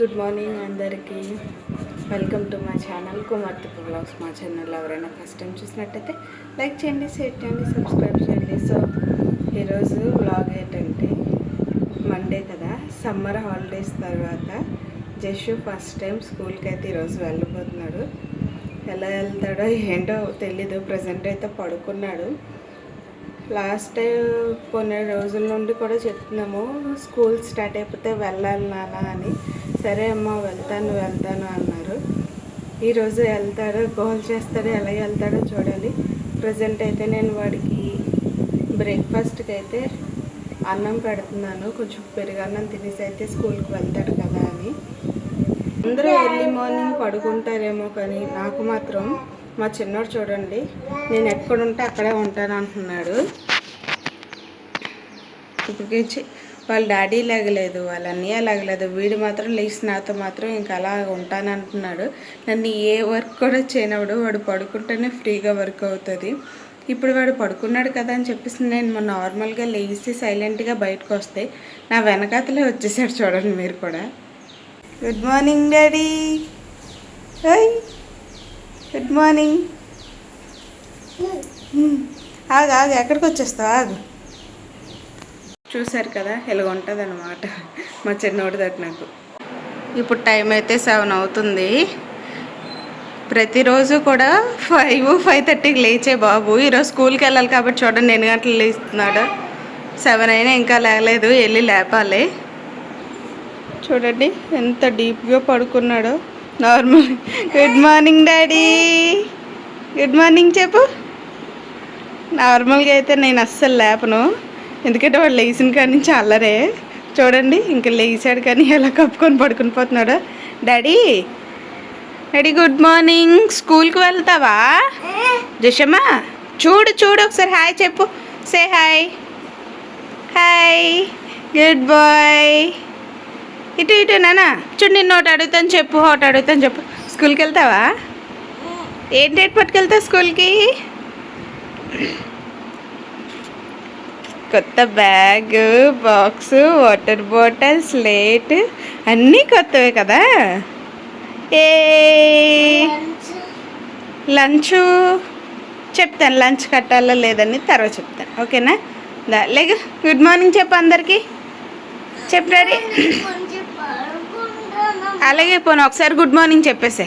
Good morning అందరికీ. Welcome to మా channel కుమార్తెపు బ్లాగ్స్. మా ఛానల్ ఎవరైనా ఫస్ట్ టైం చూసినట్టయితే లైక్ చేయండి షేర్ చేయండి సబ్స్క్రైబ్ చేయండి. సో ఈరోజు బ్లాగ్ ఏంటంటే మండే కదా. సమ్మర్ హాలిడేస్ తర్వాత జస్ట్ ఫస్ట్ టైం స్కూల్కి అయితే ఈరోజు వెళ్ళిపోతున్నాడు ఎలా వెళ్తాడో ఏంటో తెలీదు. ప్రజెంట్ అయితే పడుకున్నాడు. లాస్ట్ కొన్ని రోజుల నుండి కూడా చెప్తున్నాము స్కూల్ స్టార్ట్ అయిపోతే వెళ్ళాలి నాన్న అని. సరే అమ్మ వెళ్తాను వెళ్తాను అన్నారు. ఈరోజు వెళ్తాడో గోల్ చేస్తాడో ఎలా వెళ్తాడో చూడాలి. ప్రజెంట్ అయితే నేను వాడికి బ్రేక్ఫాస్ట్కి అయితే అన్నం పెడుతున్నాను. కొంచెం పెరుగన్నం తినేసి అయితే స్కూల్కి వెళ్తాడు కదా అని. అందరూ ఎర్లీ మార్నింగ్ పడుకుంటారేమో కానీ నాకు మాత్రం మా చిన్నోడు చూడండి నేను ఎక్కడుంటే అక్కడే ఉంటాను అంటున్నాడు. ఇప్పటికించి వాళ్ళ డాడీ లేగలేదు వాళ్ళ అన్నయ్య లేగలేదు వీడు మాత్రం లేచి నాతో మాత్రం ఇంకా అలా ఉంటానంటున్నాడు నన్ను ఏ వర్క్ కూడా చేయనప్పుడు వాడు పడుకుంటేనే ఫ్రీగా వర్క్ అవుతుంది. ఇప్పుడు వాడు పడుకున్నాడు కదా అని చెప్పేసి నేను నార్మల్గా లేచి సైలెంట్గా బయటకు వస్తే నా వెనకాతలే వచ్చేసాడు చూడండి మీరు కూడా. Good morning daddy. Hi good morning hmm. ఆగు ఆగు ఎక్కడికి వచ్చేస్తావు? ఆగు. చూశారు కదా ఇలాగ ఉంటుంది అనమాట మా చిన్నోడి దగ్గర నాకు. ఇప్పుడు టైం అయితే సెవెన్ అవుతుంది. ప్రతిరోజు కూడా ఫైవ్ ఫైవ్ థర్టీకి లేచే బాబు. ఈరోజు స్కూల్కి వెళ్ళాలి కాబట్టి చూడండి ఎన్ని గంటలు లేస్తున్నాడు. సెవెన్ అయినా ఇంకా లేగలేదు వెళ్ళి లేపాలి. చూడండి ఎంత డీప్గా పడుకున్నాడో. Normal good morning daddy good morning చెప్పు. నార్మల్గా అయితే నేను అస్సలు లేపను. ఎందుకంటే వాడు లేచిన కాడి నుంచి అల్లరే. చూడండి ఇంకా లేచాడు కానీ ఎలా కప్పుకొని పడుకుని పోతున్నాడు. డాడీ డాడీ గుడ్ మార్నింగ్ స్కూల్కి వెళ్తావా? జషమ్మా చూడు చూడు ఒకసారి హాయ్ చెప్పు. Say hi hi good bye ఇటు ఇటు నానా చూడు నిన్ను ఒకటి అడుగుతాను చెప్పు ఒకటి అడుగుతాను చెప్పు. స్కూల్కి వెళ్తావా? ఏం డేట్ పట్టుకెళ్తావు స్కూల్కి? కొత్త bag box water bottle slate అన్నీ కొత్తవే కదా? ఏ? లంచ్. చెప్తాను లంచ్ కట్టాలా లేదని తర్వాత చెప్తాను. ఓకేనా? దా లేక గుడ్ మార్నింగ్ చెప్పు అందరికీ. చెప్పు డాడీ. అలాగే పోను ఒకసారి గుడ్ మార్నింగ్ చెప్పేసే.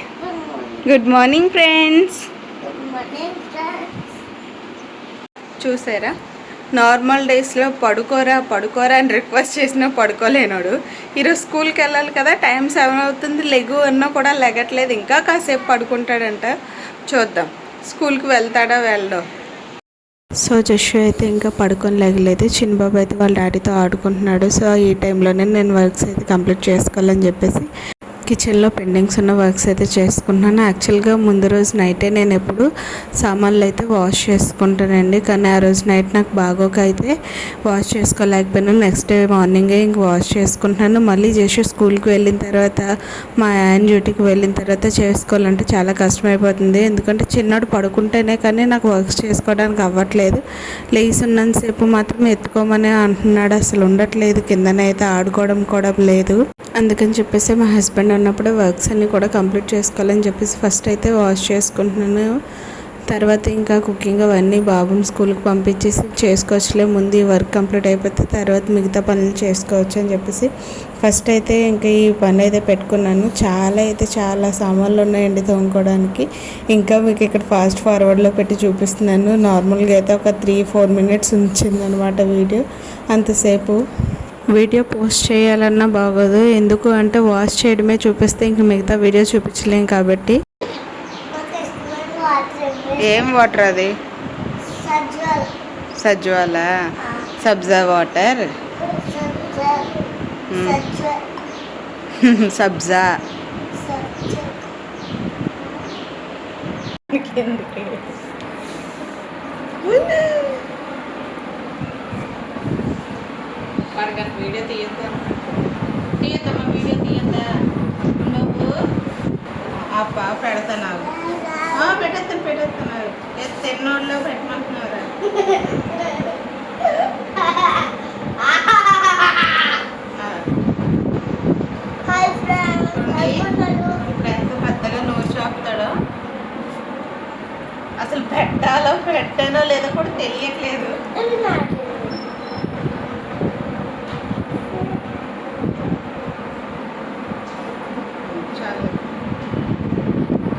గుడ్ మార్నింగ్ ఫ్రెండ్స్ చూసారా? నార్మల్ డేస్లో పడుకోరా పడుకోరా అని రిక్వెస్ట్ చేసినా పడుకోలేనాడు. ఈరోజు స్కూల్కి వెళ్ళాలి కదా టైం సెవెన్ అవుతుంది లెగు అన్నా కూడా లెగట్లేదు. ఇంకా కాసేపు పడుకుంటాడంట. చూద్దాం స్కూల్కి వెళ్తాడా వెళ్ళడో? సో జషు అయితే ఇంకా పడుకొని లేగలేదు. చిన్నబాబు అయితే వాళ్ళ డాడీతో ఆడుకుంటున్నాడు. సో ఈ టైంలోనే నేను వర్క్స్ అయితే కంప్లీట్ చేసుకోవాలని చెప్పేసి కిచెన్లో పెండింగ్స్ ఉన్న వర్క్స్ అయితే చేసుకుంటున్నాను. యాక్చువల్గా ముందు రోజు నైటే నేను ఎప్పుడు సామాన్లు అయితే వాష్ చేసుకుంటానండి. కానీ ఆ రోజు నైట్ నాకు బాగోక అయితే వాష్ చేసుకోలేకపోయినా. నెక్స్ట్ డే మార్నింగే ఇంక వాష్ చేసుకుంటున్నాను. మళ్ళీ చేసి స్కూల్కి వెళ్ళిన తర్వాత మా ఆయన డ్యూటీకి వెళ్ళిన తర్వాత చేసుకోవాలంటే చాలా కష్టమైపోతుంది. ఎందుకంటే చిన్నడు పడుకుంటేనే కానీ నాకు వర్క్స్ చేసుకోవడానికి అవ్వట్లేదు. లేస్ ఉన్నంతసేపు మాత్రం ఎత్తుకోమని అంటున్నాడు. అసలు ఉండట్లేదు. కిందనే అయితే ఆడుకోవడం కూడా లేదు. అందుకని చెప్పేసి మా హస్బెండ్ ఉన్నప్పుడు వర్క్స్ అన్నీ కూడా కంప్లీట్ చేసుకోవాలని చెప్పేసి ఫస్ట్ అయితే వాష్ చేసుకుంటున్నాను. తర్వాత ఇంకా కుకింగ్ అవన్నీ బాబుని స్కూల్కి పంపించేసి చేసుకోవచ్చులే ముందు ఈ వర్క్ కంప్లీట్ అయిపోతే తర్వాత మిగతా పనులు చేసుకోవచ్చు అని చెప్పేసి ఫస్ట్ అయితే ఇంకా ఈ పని అయితే పెట్టుకున్నాను. చాలా అయితే చాలా సామాన్లు ఉన్నాయండి తోముకోవడానికి. ఇంకా మీకు ఇక్కడ ఫాస్ట్ ఫార్వర్డ్లో పెట్టి చూపిస్తున్నాను. నార్మల్గా అయితే ఒక త్రీ ఫోర్ మినిట్స్ ఉంచిందనమాట వీడియో. అంతసేపు వీడియో పోస్ట్ చేయాలన్నా బాగోదు. ఎందుకు అంటే వాష్ చేయడమే చూపిస్తే ఇంక మిగతా వీడియో చూపించలేం కాబట్టి. ఏం వాటర్ అది? సజ్వాల సబ్జా వాటర్? సబ్జా. గారికి వీడియో తీయద్దా? తీయద్దమ్మా వీడియో తీయద్దా? నువ్వు? అబ్బా పెడతాను పెట్టేస్తాను పెట్టేస్తున్నారు ఎన్నోళ్ళలో పెట్టమంటున్నారా అసలు పెట్టాలో పెట్టానో లేదో కూడా తెలియట్లేదు.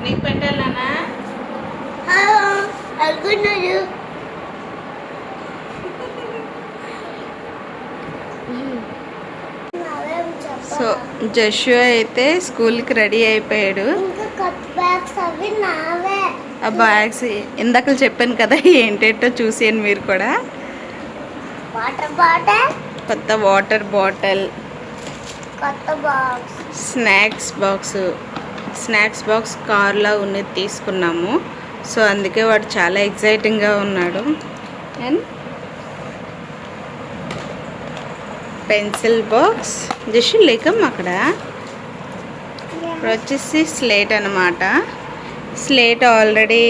నీకు పెట్టాలనా? సో జషు అయితే స్కూల్కి రెడీ అయిపోయాడు. ఆ బ్యాగ్స్ ఇందాక చెప్పాను కదా ఏంటేంటో చూసేయండి మీరు కూడా. కొత్త water bottle. Snacks box. Snacks box కార్లో ఉన్నది తీసుకున్నాము. సో అందుకే వాడు చాలా ఎగ్జైటింగ్గా ఉన్నాడు. And pencil box. జస్ట్ లేకం అక్కడ. ఇప్పుడు వచ్చేసి స్లేట్ అనమాట స్లేట్ ఆల్రెడీ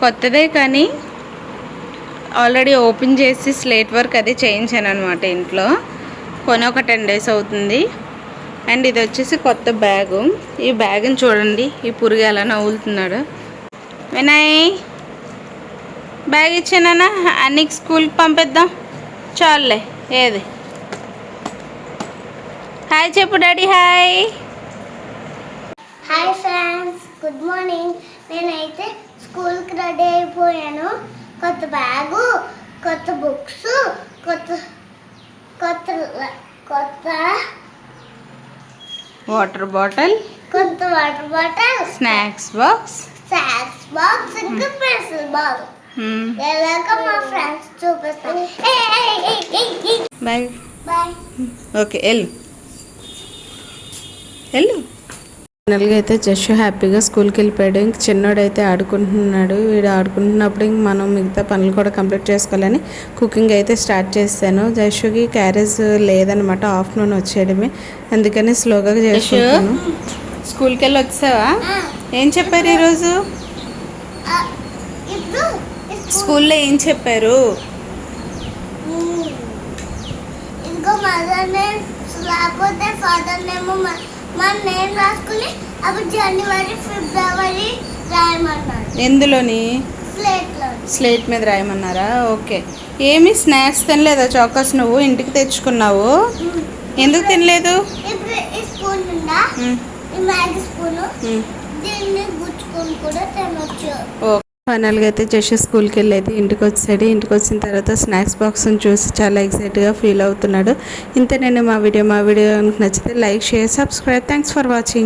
కొత్తదే కానీ ఆల్రెడీ ఓపెన్ చేసి స్లేట్ వర్క్ అది చేయించాను అనమాట ఇంట్లో. కొని ఒక టెన్ డేస్ అవుతుంది. అండ్ ఇది వచ్చేసి కొత్త బ్యాగు. ఈ బ్యాగ్ని చూడండి ఈ పురుగు ఎలా నవ్వులుతున్నాడు. వినాయ్ బ్యాగ్ ఇచ్చానా అన్నికి స్కూల్కి పంపిద్దాం. చాలులే ఏది? హాయ్ చెప్పు daddy hi. Hi friends good morning. నేనైతే స్కూల్కి రెడీ అయిపోయాను. కొత్త బ్యాగు కొత్త బుక్స్ కొత్త కొత్త కొత్త వాటర్ బాటిల్ కొత్త water bottle snacks box. Socks box ఇంకా పెన్సిల్ బాక్స్. ఎలాగ మా ఫ్రెండ్స్ చూపిస్తాను బాయ్. బాయ్. ఓకే వెళ్ళు. వెళ్ళు. ఫైనల్గా అయితే జస్ట్ హ్యాపీగా స్కూల్కి వెళ్ళిపోయాడు. ఇంక చిన్నోడైతే ఆడుకుంటున్నాడు. వీడు ఆడుకుంటున్నప్పుడు ఇంక మనం మిగతా పనులు కూడా కంప్లీట్ చేసుకోవాలని కుకింగ్ అయితే స్టార్ట్ చేశాను. జషుకి క్యారేజ్ లేదనమాట. ఆఫ్టర్నూన్ వచ్చేయడమే. అందుకని స్లోగా చేసుకుంటాను స్కూల్కి వెళ్ళి వచ్చావా? ఏం చెప్పారు ఈరోజు? స్కూల్లో ఏం చెప్పారు? మ్మ్. ఇంకో మదర్ నేమ్ లేకపోతే ఫాదర్ నేమ్ మన నేమ్ రాసుకుని అప్పుడు జనవరి ఫిబ్రవరి రాయమన్నాడు. ఎందులోని? స్లేట్ మీద రాయమన్నారా? ఓకే. ఏమి స్నాక్స్ తినలేదా చాకోస్ నువ్వు? ఇంటికి తెచ్చుకున్నావు? ఎందుకు తినలేదు? స్పూన్ కూడా తినొచ్చు. ఫైనల్గా అయితే జస్ట్ స్కూల్కి వెళ్ళేది ఇంటికి వచ్చాడు ఇంటికి వచ్చిన తర్వాత స్నాక్స్ బాక్స్ని చూసి చాలా ఎక్సైట్గా ఫీల్ అవుతున్నాడు. ఇంతేనండి మా వీడియో మా వీడియో నచ్చితే like share subscribe. Thanks for watching.